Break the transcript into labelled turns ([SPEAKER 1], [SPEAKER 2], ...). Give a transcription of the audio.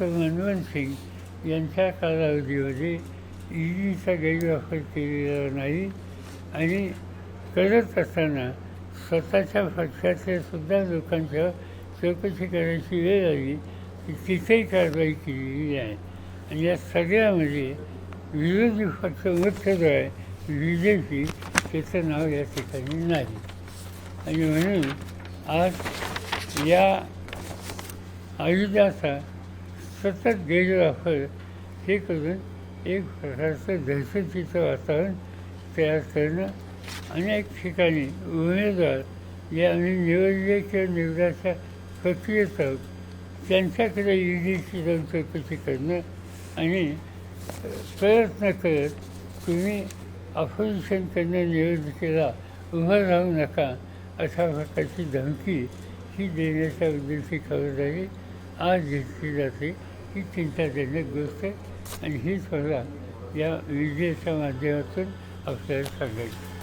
[SPEAKER 1] Doctor Manmohan Singh यांच्या कालावधीमध्ये ईडीचा गैरवापर केलेला नाही आणि करत असताना स्वतःच्या पक्षातल्या सुद्धा लोकांच्या चौकशी करायची वेळ आली की तिथेही कारवाई केलेली आहे. आणि या सगळ्यामध्ये विरोधी पक्ष मुख्य जो आहे बी जे पी त्याचं नाव या ठिकाणी नाही. आणि म्हणून आज या आयुधाचा सतत गैरवापर हे करून एक प्रकारचं दहशतीचं वातावरण तयार करणं अनेक ठिकाणी उमेदवार या आम्ही निवडले किंवा निवडाच्या प्रक्रियेत आहोत त्यांच्याकडे ईडीची जाऊन चौकशी करणं आणि प्रयत्न करत तुम्ही तुम्ही अपोजिशनकडनं निवडणुकीला उभं राहू नका अशा प्रकारची धमकी ही देण्याच्या उद्देशी खबरदारी आज घेतली जाते ही चिंताजनक गोष्ट आहे आणि ही स्वतः या विजेच्या माध्यमातून आपल्याला सांगायची.